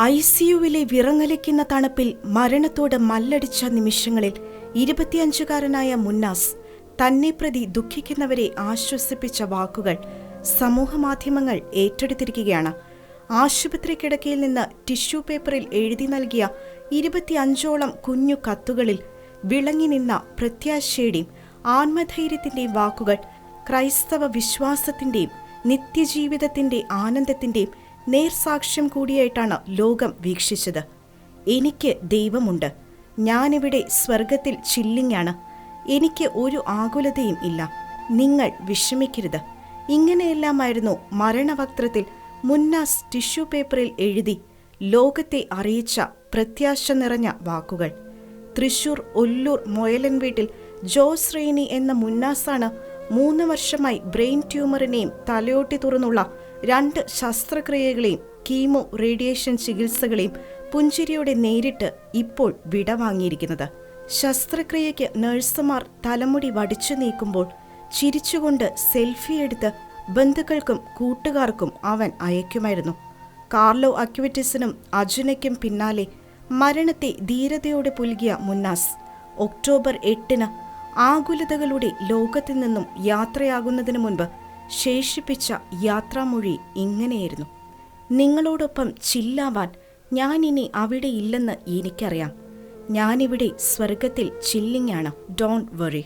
I സിയുവിലെ വിറങ്ങലിക്കുന്ന തണുപ്പിൽ മരണത്തോട് മല്ലടിച്ച നിമിഷങ്ങളിൽ ഇരുപത്തിയഞ്ചുകാരനായ മുന്നാസ് തന്നെ പ്രതി ദുഃഖിക്കുന്നവരെ ആശ്വസിപ്പിച്ച വാക്കുകൾ സമൂഹമാധ്യമങ്ങൾ ഏറ്റെടുത്തിരിക്കുകയാണ്. ആശുപത്രി കിടക്കയിൽ നിന്ന് ടിഷ്യൂ പേപ്പറിൽ എഴുതി നൽകിയ ഇരുപത്തിയഞ്ചോളം കുഞ്ഞു കത്തുകളിൽ വിളങ്ങി നിന്ന പ്രത്യാശയുടെയും ആത്മധൈര്യത്തിന്റെയും വാക്കുകൾ ക്രൈസ്തവ വിശ്വാസത്തിന്റെയും നിത്യജീവിതത്തിന്റെ ആനന്ദത്തിന്റെയും നേർസാക്ഷ്യം കൂടിയായിട്ടാണ് ലോകം വീക്ഷിച്ചത്. എനിക്ക് ദൈവമുണ്ട്. ഞാനിവിടെ സ്വർഗത്തിൽ ചില്ലിങ്ങാണ്. എനിക്ക് ഒരു ആകുലതയും ഇല്ല. നിങ്ങൾ വിഷമിക്കരുത്. ഇങ്ങനെയെല്ലാമായിരുന്നു മരണവക്ത്രത്തിൽ മുന്നാസ് ടിഷ്യൂ പേപ്പറിൽ എഴുതി ലോകത്തെ അറിയിച്ച പ്രത്യാശ നിറഞ്ഞ വാക്കുകൾ. തൃശൂർ ഒല്ലൂർ മൊയലൻ വീട്ടിൽ ജോസ് റെയ്നി എന്ന മുന്നാസാണ് മൂന്ന് വർഷമായി ബ്രെയിൻ ട്യൂമറിനെയും തലയോട്ടി തുറന്നുള്ള രണ്ട് ശസ്ത്രക്രിയകളെയും കീമോ റേഡിയേഷൻ ചികിത്സകളെയും പുഞ്ചിരിയോടെ നേരിട്ട് ഇപ്പോൾ വിടവാങ്ങിയിരിക്കുന്നത്. ശസ്ത്രക്രിയയ്ക്ക് നഴ്സുമാർ തലമുടി വടിച്ചു നീക്കുമ്പോൾ ചിരിച്ചുകൊണ്ട് സെൽഫി എടുത്ത് ബന്ധുക്കൾക്കും കൂട്ടുകാർക്കും അവൻ അയക്കുമായിരുന്നു. കാർലോ അക്വിറ്റിസിനും അജുനയ്ക്കും പിന്നാലെ മരണത്തെ ധീരതയോടെ പുൽകിയ മുന്നാസ് ഒക്ടോബർ എട്ടിന് ആകുലതകളുടെ ലോകത്തിൽ നിന്നും യാത്രയാകുന്നതിന് മുൻപ് ശേഷിപ്പിച്ച യാത്രാമൊഴി ഇങ്ങനെയായിരുന്നു. നിങ്ങളോടൊപ്പം ചില്ലാവാൻ ഞാനിനി അവിടെ ഇല്ലെന്ന് എനിക്കറിയാം. ഞാനിവിടെ സ്വർഗത്തിൽ ചില്ലിങ്ങാണ്. Don't worry